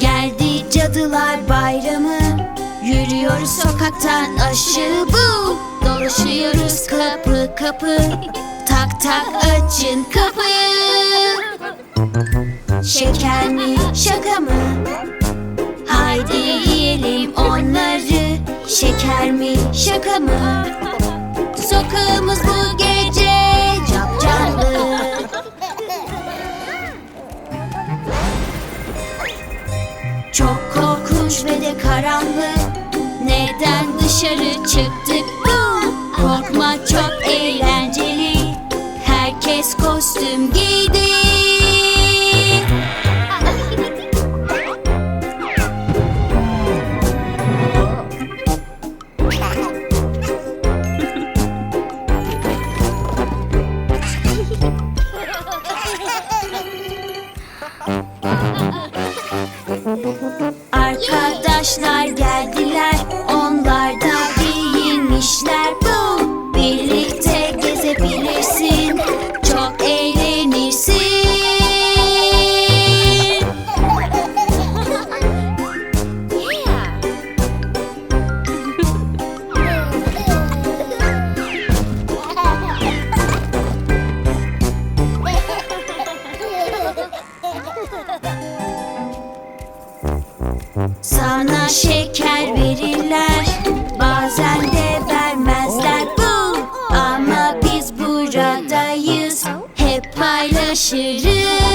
Geldi cadılar bayramı. Yürüyoruz sokaktan aşı bu. Dolaşıyoruz kapı kapı. Tak tak açın kapıyı. Şeker mi şaka mı? Haydi yiyelim onları Şeker mi şaka mı? Sokağımız bu gece capcanlı Çok korkunç ve de karanlık Neden dışarı çıktık? Korkma çok eğlenceli Herkes kostüm giydi Sana şeker verirler Bazen de vermezler. Bu Ama biz buradayız. Hep paylaşırız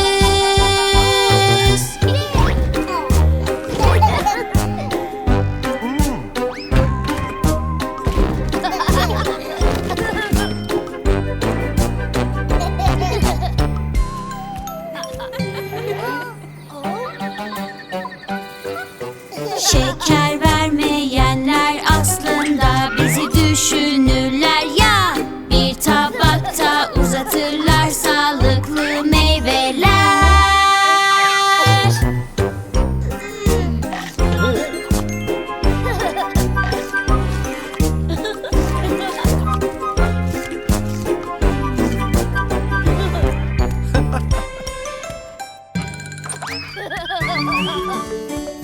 Ha ha ha ha ha!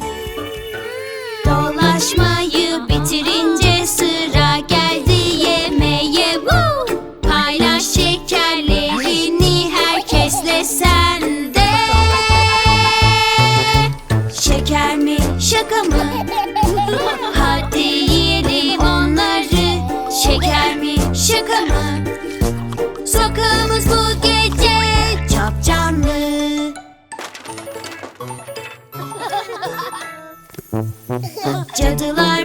Cadılar bayramı hay